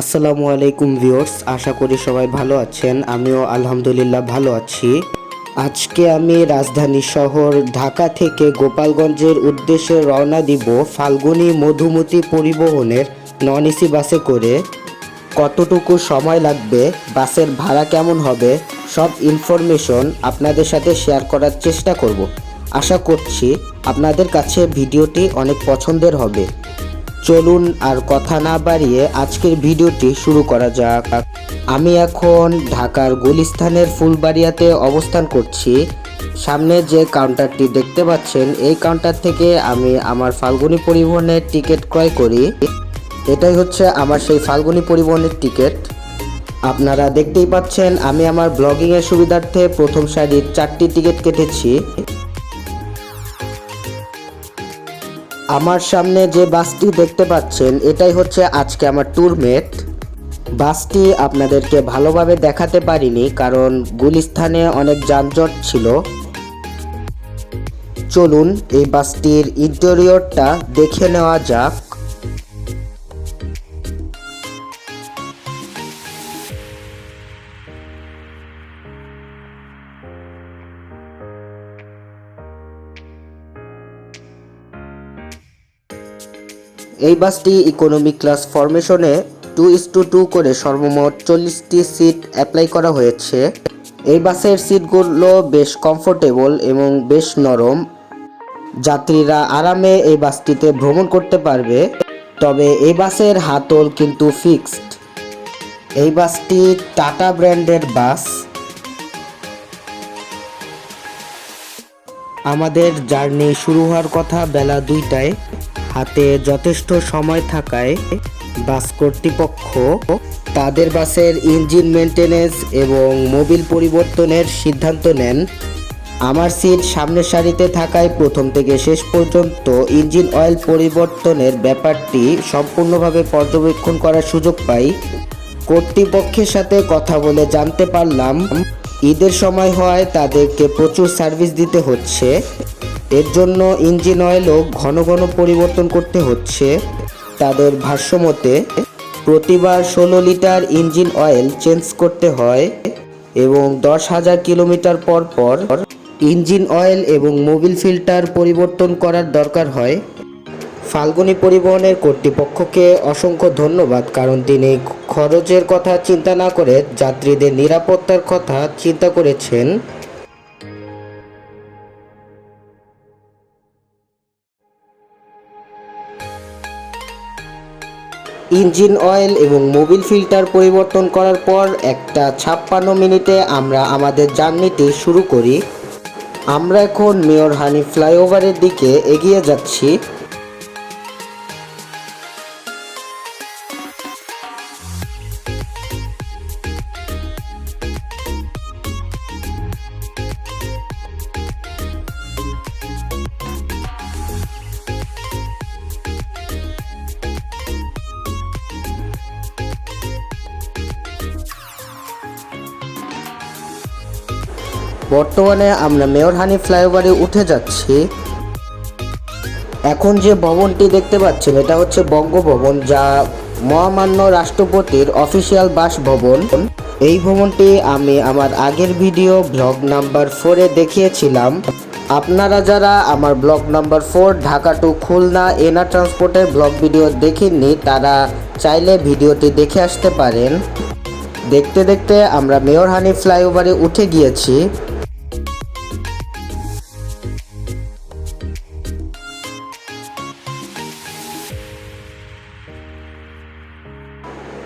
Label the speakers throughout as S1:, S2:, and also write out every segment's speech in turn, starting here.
S1: আসসালামু আলাইকুম ভিউয়ার্স, আশা করি সবাই ভালো আছেন। আমিও আলহামদুলিল্লাহ ভালো আছি। আজকে আমি রাজধানী শহর ঢাকা থেকে গোপালগঞ্জের উদ্দেশ্যে রওনা দিব ফাল্গুনী মধুমতি পরিবহনের নন এসি বাসে করে। কতটুকু সময় লাগবে? বাসের ভাড়া কেমন হবে? সব ইনফরমেশন আপনাদের সাথে শেয়ার করার চেষ্টা করব। আশা করছি আপনাদের কাছে ভিডিওটি অনেক পছন্দের হবে। চলুন আর কথা না বাড়িয়ে আজকের ভিডিওটি শুরু করা যাক। আমি এখন ঢাকার গুলিস্থানের ফুলবাড়িয়াতে অবস্থান করছি। সামনে যে কাউন্টারটি দেখতে পাচ্ছেন, এই কাউন্টার থেকে আমি আমার ফাল্গুনি পরিবহনের টিকিট ক্রয় করি। এটাই হচ্ছে আমার সেই ফাল্গুনি পরিবহনের টিকিট। আপনারা দেখতেই পাচ্ছেন, আমি আমার ব্লগিংয়ের সুবিধার্থে প্রথম সারির চারটি টিকিট কেটেছি। আমার সামনে যে বাসটি দেখতে পাচ্ছেন, এটাই হচ্ছে আজকে আমার ট্যুরমেট বাসটি আপনাদেরকে ভালোভাবে দেখাতে পারিনি, কারণ গুলিস্থানে অনেক যানজট ছিল। চলুন, এই বাসটির ইন্টেরিয়রটা দেখে নেওয়া যাক। এই বাসটি ইকোনমি ক্লাস ফরমেশনে টু ইস টু টু করে সর্বমোট চল্লিশটি সিট অ্যাপ্লাই করা হয়েছে। এই বাসের সিটগুলো বেশ কমফোর্টেবল এবং বেশ নরম। যাত্রীরা আরামে এই বাসটিতে ভ্রমণ করতে পারবে, তবে এই বাসের হাতল কিন্তু ফিক্সড এই বাসটি টাটা ব্র্যান্ডের বাস। আমাদের জার্নি শুরু হওয়ার কথা বেলা দুইটায়। হাতে যথেষ্ট সময় থাকায় বাস কর্তৃপক্ষ তাদের বাসের ইঞ্জিন মেনটেনেন্স এবং মোবিল পরিবর্তনের সিদ্ধান্ত নেন। আমার সিট সামনের সারিতে থাকায় প্রথম থেকে শেষ পর্যন্ত ইঞ্জিন অয়েল পরিবর্তনের ব্যাপারটি সম্পূর্ণভাবে পর্যবেক্ষণ করার সুযোগ পাই। কর্তৃপক্ষের সাথে কথা বলে জানতে পারলাম, ঈদের সময় হয় তাদেরকে প্রচুর সার্ভিস দিতে হচ্ছে। এর জন্য ইঞ্জিন অয়েলও ঘন ঘন পরিবর্তন করতে হচ্ছে। তাদের ভাষ্যমতে, প্রতিবার ষোলো লিটার ইঞ্জিন অয়েল চেঞ্জ করতে হয় এবং দশ হাজার কিলোমিটার পর পর ইঞ্জিন অয়েল এবং মোবিল ফিল্টার পরিবর্তন করার দরকার হয়। ফাল্গুনী পরিবহনের কর্তৃপক্ষকে অসংখ্য ধন্যবাদ, কারণ তিনি খরচের কথা চিন্তা না করে যাত্রীদের নিরাপত্তার কথা চিন্তা করেছেন। ইঞ্জিন অয়েল এবং মোবিল ফিল্টার পরিবর্তন করার পর একটা ছাপ্পান্ন মিনিটে আমরা আমাদের জার্নিটি শুরু করি। আমরা এখন মেয়র হানি ফ্লাইওভারের দিকে এগিয়ে যাচ্ছি। বর্তমানে আমরা মেয়র হানি ফ্লাইওভারে উঠে যাচ্ছি। এখন যে ভবনটি দেখতে পাচ্ছেন, এটা হচ্ছে বঙ্গভবন, যা মহামান্য রাষ্ট্রপতির অফিসিয়াল বাসভবন। এই ভবনটি আমি আমার আগের ভিডিও ব্লগ নাম্বার ফোরে দেখিয়েছিলাম। আপনারা যারা আমার blog number four Dhaka two Khulna Ena ট্রান্সপোর্টের blog video দেখেননি তারা চাইলে ভিডিওটি দেখে আসতে পারেন। দেখতে দেখতে আমরা মেয়র হানি ফ্লাইওভারে উঠে গিয়েছি।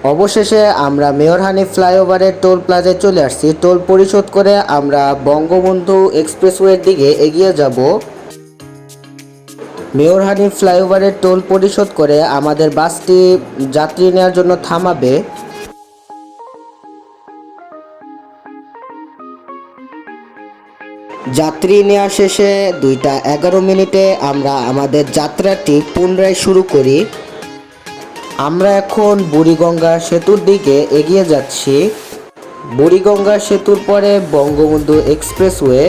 S1: অবশেষে আমরা মেয়র হানি ফ্লাইওভারের টোল প্লাজায় চলে আসছি। টোল পরিশোধ করে আমরা বঙ্গবন্ধু এক্সপ্রেসওয়ের দিকে এগিয়ে যাব। মেয়র হানি ফ্লাইওভারের টোল পরিশোধ করে আমাদের বাসটি যাত্রী নেওয়ার জন্য থামাবে। যাত্রী নেওয়া শেষে দুইটা এগারো মিনিটে আমরা আমাদের যাত্রাটি পুনরায় শুরু করি। আমরা এখন বুড়িগঙ্গা সেতুর দিকে এগিয়ে যাচ্ছি। বুড়িগঙ্গা সেতুর পরে বঙ্গবন্ধু এক্সপ্রেসওয়ে।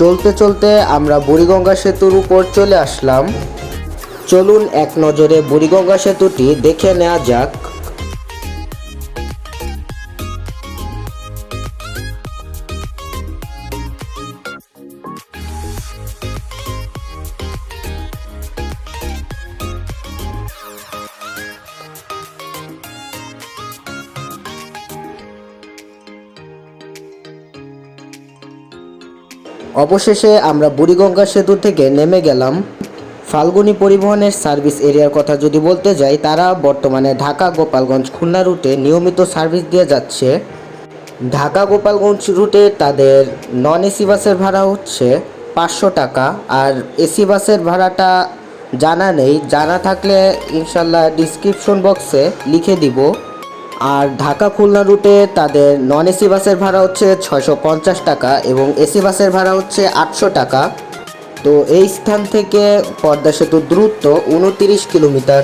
S1: চলতে চলতে আমরা বুড়িগঙ্গা সেতুর উপর চলে আসলাম। চলুন এক নজরে বুড়িগঙ্গা সেতুটি দেখে নেওয়া যাক। অবশেষে আমরা বুড়িগঙ্গা সেতু থেকে নেমে গেলাম। ফাল্গুনী পরিবহনের সার্ভিস এরিয়ার কথা যদি বলতে যাই, তারা বর্তমানে ঢাকা গোপালগঞ্জ খুলনা রুটে নিয়মিত সার্ভিস দিয়ে যাচ্ছে। ঢাকা গোপালগঞ্জ রুটে তাদের নন এসি বাসের ভাড়া হচ্ছে পাঁচশো টাকা। আর এসি বাসের ভাড়াটা জানা নেই। জানা থাকলে ইনশাল্লাহ ডিসক্রিপশন বক্সে লিখে দিব। আর ঢাকা খুলনা রুটে তাদের নন এসি বাসের ভাড়া হচ্ছে ছয়শো পঞ্চাশ টাকা এবং এসি বাসের ভাড়া হচ্ছে আটশো টাকা। তো এই স্থান থেকে পদ্মা সেতুর দূরত্ব উনতিরিশ কিলোমিটার।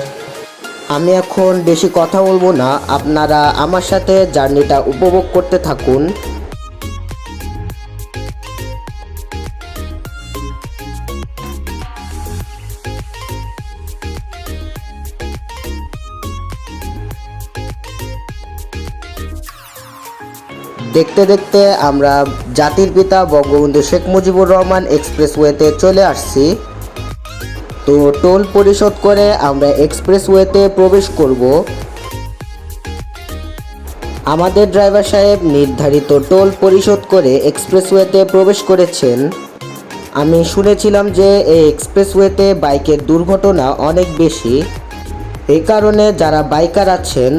S1: আমি এখন বেশি কথা বলব না, আপনারা আমার সাথে জার্নিটা উপভোগ করতে থাকুন। দেখতে দেখতে আমরা জাতির পিতা বঙ্গবন্ধু শেখ মুজিবুর রহমান এক্সপ্রেসওয়েতে চলে আসছি। তো টোল পরিশোধ করে আমরা এক্সপ্রেসওয়েতে প্রবেশ করব। আমাদের ড্রাইভার সাহেব নির্ধারিত টোল পরিশোধ করে এক্সপ্রেসওয়েতে প্রবেশ করেছেন। আমি শুনেছিলাম যে এই এক্সপ্রেসওয়েতে বাইকের দুর্ঘটনা অনেক বেশি। এই কারণে যারা বাইকার আছেন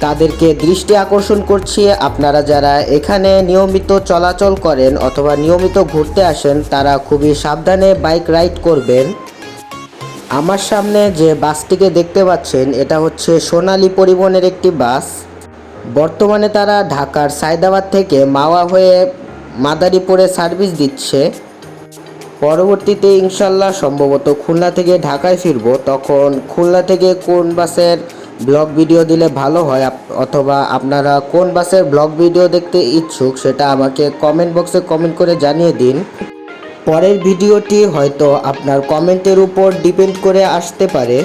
S1: তাদেরকে দৃষ্টি আকর্ষণ করছি। আপনারা যারা এখানে নিয়মিত চলাচল করেন অথবা নিয়মিত ঘুরতে আসেন, তারা খুবই সাবধানে বাইক রাইড করবেন। আমার সামনে যে বাসটিকে দেখতে পাচ্ছেন, এটা হচ্ছে সোনালী পরিবহনের একটি বাস। বর্তমানে তারা ঢাকার সায়দাবাদ থেকে মাওয়া হয়ে মাদারীপুরে সার্ভিস দিচ্ছে। পরবর্তীতে ইনশাল্লাহ সম্ভবত খুলনা থেকে ঢাকায় ফিরব। তখন খুলনা থেকে কোন বাসের ব্লগ ভিডিও দিলে ভালো হয় অথবা আপনারা কোন বাসের ব্লগ ভিডিও দেখতে ইচ্ছুক সেটা আমাকে কমেন্ট বক্সে কমেন্ট করে জানিয়ে দিন। পরের ভিডিওটি হয়তো আপনার কমেন্টের উপর ডিপেন্ড করে আসতে পারে।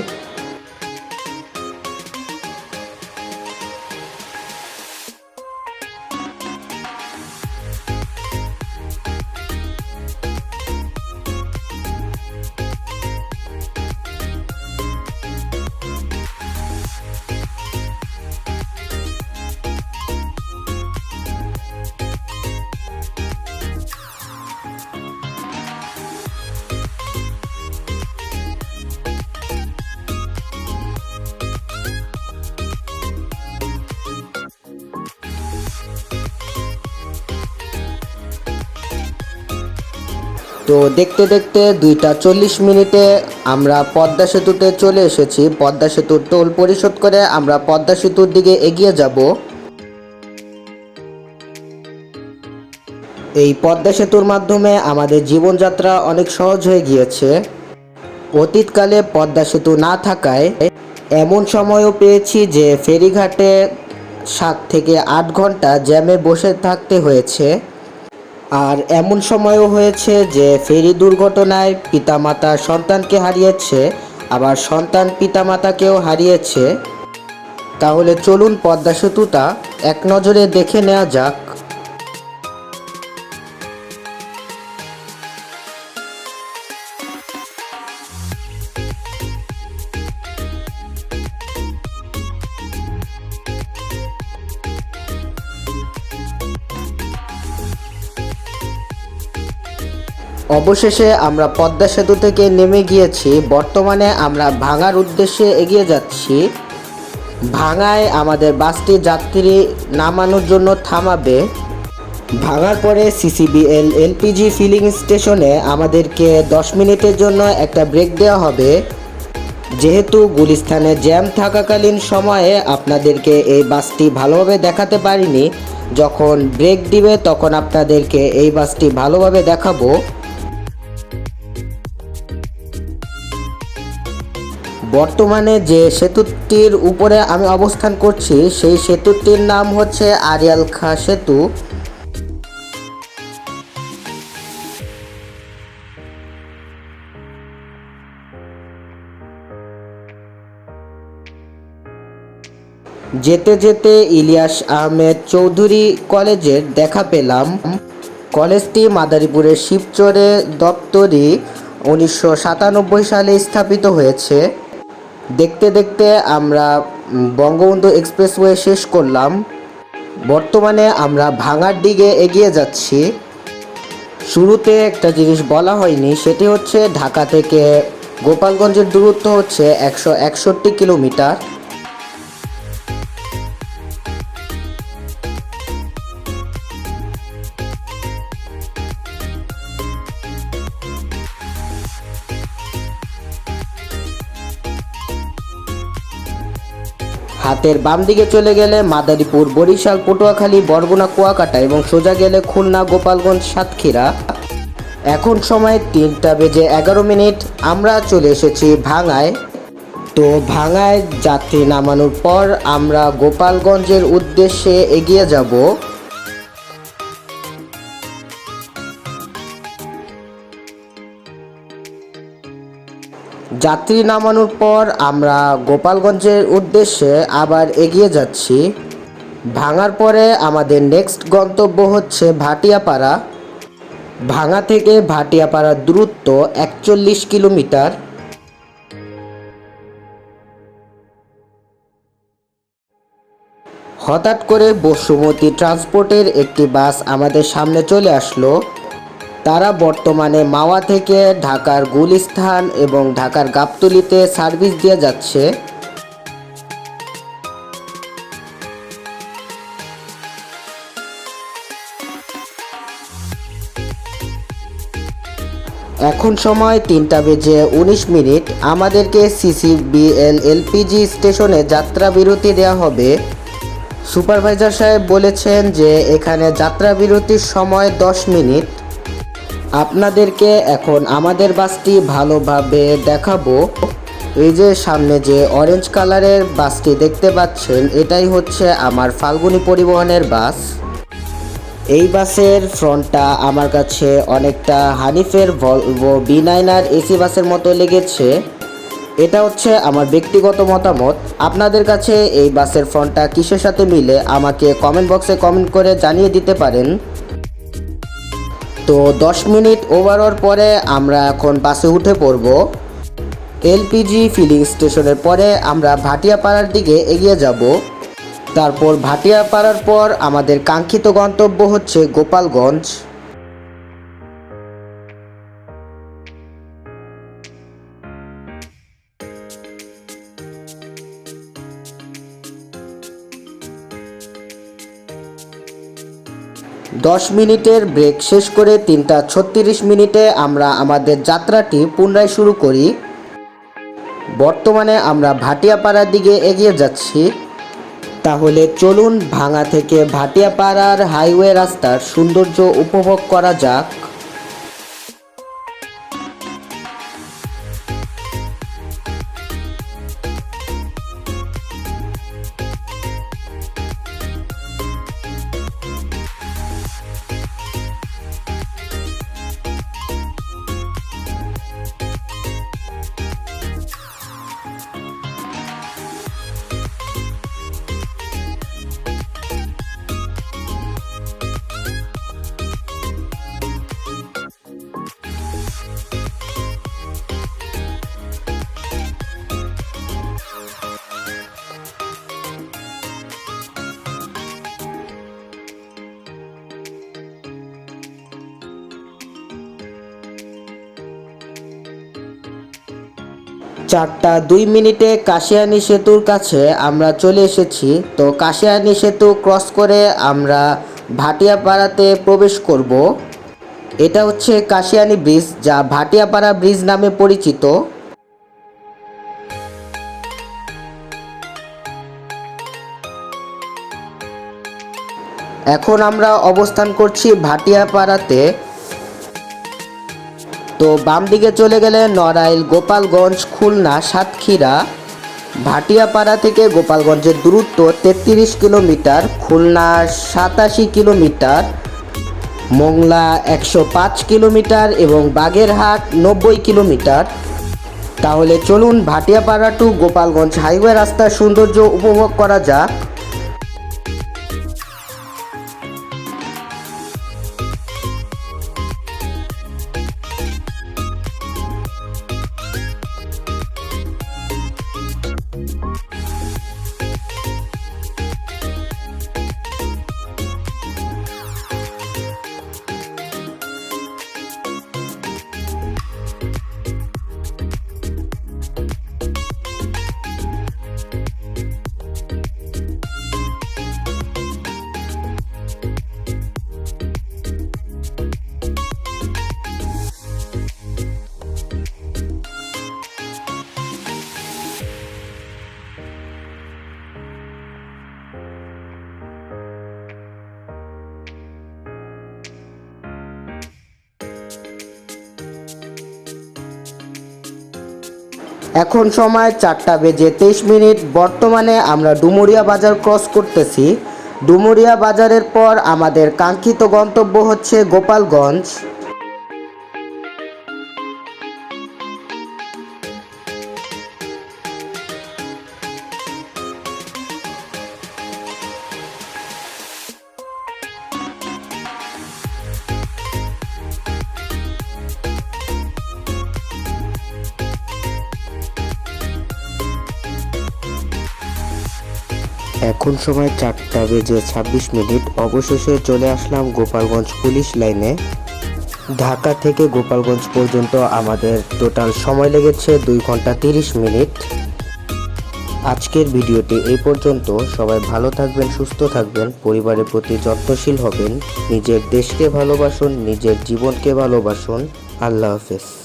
S1: তো দেখতে দেখতে দুইটা চল্লিশ মিনিটে আমরা পদ্মা সেতুতে চলে এসেছি। পদ্মা সেতুর টোল পরিশোধ করে আমরা পদ্মা সেতুর দিকে এগিয়ে যাব। এই পদ্মা সেতুর মাধ্যমে আমাদের জীবনযাত্রা অনেক সহজ হয়ে গিয়েছে। অতীতকালে পদ্মা সেতু না থাকায় এমন সময়ও পেয়েছি যে ফেরিঘাটে সাত থেকে আট ঘণ্টা জ্যামে বসে থাকতে হয়েছে। আর এমন সময়ও হয়েছে যে ফেরি দুর্ঘটনায় পিতামাতা সন্তানকে হারিয়েছে, আবার সন্তান পিতামাতাকেও হারিয়েছে। তাহলে চলুন পদ্মা সেতুটা এক নজরে দেখে নেওয়া যাক। অবশেষে আমরা পদ্মা সেতু থেকে নেমে গিয়েছি। বর্তমানে আমরা ভাঙার উদ্দেশ্যে এগিয়ে যাচ্ছি। ভাঙায় আমাদের বাসটি যাত্রী নামানোর জন্য থামাবে। ভাঙার পরে সিসিবিএল এলপিজি ফিলিং স্টেশনে আমাদেরকে দশ মিনিটের জন্য একটা ব্রেক দেওয়া হবে। যেহেতু গুলিস্তানে জ্যাম থাকাকালীন সময়ে আপনাদেরকে এই বাসটি ভালোভাবে দেখাতে পারিনি, যখন ব্রেক দিবে তখন আপনাদেরকে এই বাসটি ভালোভাবে দেখাবো। বর্তমানে যে সেতুটির উপরে আমি অবস্থান করছি, সেই সেতুটির নাম হচ্ছে আরিয়াল খা সেতু। যেতে যেতে ইলিয়াস আহমেদ চৌধুরী কলেজের দেখা পেলাম। কলেজটি মাদারীপুরের শিবচরে দপ্তরি উনিশশো সাতানব্বই সালে স্থাপিত হয়েছে। দেখতে দেখতে আমরা বঙ্গবন্ধু এক্সপ্রেসওয়ে শেষ করলাম। বর্তমানে আমরা ভাঙার দিকে এগিয়ে যাচ্ছি। শুরুতে একটা জিনিস বলা হয়নি, সেটি হচ্ছে ঢাকা থেকে গোপালগঞ্জের দূরত্ব হচ্ছে একশো একষট্টি কিলোমিটার। হাতের বাম দিকে চলে গেলে মাদারীপুর, বরিশাল, পটুয়াখালী, বরগুনা, কুয়াকাটা এবং সোজা গেলে খুলনা, গোপালগঞ্জ, সাতক্ষীরা। এখন সময় তিনটা বেজে এগারো মিনিট। আমরা চলে এসেছি ভাঙায় তো ভাঙায় যাত্রী নামানোর পর আমরা গোপালগঞ্জের উদ্দেশ্যে এগিয়ে যাব। যাত্রী নামানোর পর আমরা গোপালগঞ্জের উদ্দেশ্যে আবার এগিয়ে যাচ্ছি। ভাঙার পরে আমাদের নেক্সট গন্তব্য হচ্ছে ভাটিয়াপাড়া। ভাঙা থেকে ভাটিয়াপাড়ার দূরত্ব একচল্লিশ কিলোমিটার। হঠাৎ করে বসুমতী ট্রান্সপোর্টের একটি বাস আমাদের সামনে চলে আসলো। তারা বর্তমানে মাওয়া থেকে ঢাকার গুলিস্থান এবং ঢাকার গাবতলিতে সার্ভিস দিয়ে যাচ্ছে। এখন সময় তিনটা বেজে উনিশ মিনিট। আমাদেরকে সিসিবিএল এলপিজি স্টেশনে যাত্রা বিরতি দেওয়া হবে। সুপারভাইজার সাহেব বলেছেন যে এখানে যাত্রা বিরতির সময় দশ মিনিট। আপনাদেরকে এখন আমাদের বাসটি ভালোভাবে দেখাবো। এই যে সামনে যে অরেঞ্জ কালারের বাসটি দেখতে পাচ্ছেন, এটাই হচ্ছে আমার ফাল্গুনী পরিবহনের বাস। এই বাসের ফ্রন্টটা আমার কাছে অনেকটা হানিফের Volvo B nine R AC বাসের মতো লেগেছে। এটা হচ্ছে আমার ব্যক্তিগত মতামত। আপনাদের কাছে এই বাসের ফ্রন্টটা কিসের সাথে মিলে আমাকে কমেন্ট বক্সে কমেন্ট করে জানিয়ে দিতে পারেন। তো দশ মিনিট ওভারওর পরে আমরা এখন বাসে উঠে পড়ব। এলপিজি ফিলিং স্টেশনের পরে আমরা ভাটিয়াপাড়ার দিকে এগিয়ে যাব। তারপর ভাটিয়াপাড়ার পর আমাদের কাঙ্ক্ষিত গন্তব্য হচ্ছে গোপালগঞ্জ। দশ মিনিটের ব্রেক শেষ করে তিনটা ছত্রিশ মিনিটে আমরা আমাদের যাত্রাটি পুনরায় শুরু করি। বর্তমানে আমরা ভাটিয়াপাড়ার দিকে এগিয়ে যাচ্ছি। তাহলে চলুন ভাঙা থেকে ভাটিয়াপাড়ার হাইওয়ে রাস্তার সৌন্দর্য উপভোগ করা যাক। চারটা দুই মিনিটে কাশিয়ানি সেতুর কাছে আমরা চলে এসেছি। তো কাশিয়ানি সেতু ক্রস করে আমরা ভাটিয়াপাড়াতে প্রবেশ করব। এটা হচ্ছে কাশিয়ানি ব্রিজ, যা ভাটিয়াপাড়া ব্রিজ নামে পরিচিত। এখন আমরা অবস্থান করছি ভাটিয়াপাড়াতে। তো বাম দিকে চলে গেলে নড়াইল, গোপালগঞ্জ, খুলনা, সাতক্ষীরা। ভাটিয়াপাড়া থেকে গোপালগঞ্জের দূরত্ব তেত্রিশ কিলোমিটার খুলনা সাতাশি কিলোমিটার, মোংলা একশো পাঁচ কিলোমিটার এবং বাগেরহাট নব্বই কিলোমিটার। তাহলে চলুন ভাটিয়াপাড়া টু গোপালগঞ্জ হাইওয়ে রাস্তার সৌন্দর্য উপভোগ করা যাক। এখন সময় চারটা বেজে তেইশ মিনিট। বর্তমানে আমরা ডুমুরিয়া বাজার ক্রস করতেছি। ডুমুরিয়া বাজারের পর আমাদের কাঙ্ক্ষিত গন্তব্য হচ্ছে গোপালগঞ্জ। এখন সময় চারটা বেজে ছাব্বিশ মিনিট। অবশেষে চলে আসলাম গোপালগঞ্জ পুলিশ লাইনে। ঢাকা থেকে গোপালগঞ্জ পর্যন্ত আমাদের টোটাল সময় লেগেছে দুই ঘণ্টা তিরিশ মিনিট। আজকের ভিডিওটি এই পর্যন্ত। সবাই ভালো থাকবেন, সুস্থ থাকবেন, পরিবারের প্রতি যত্নশীল হবেন, নিজের দেশকে ভালোবাসুন, নিজের জীবনকে ভালোবাসুন। আল্লাহ হাফেজ।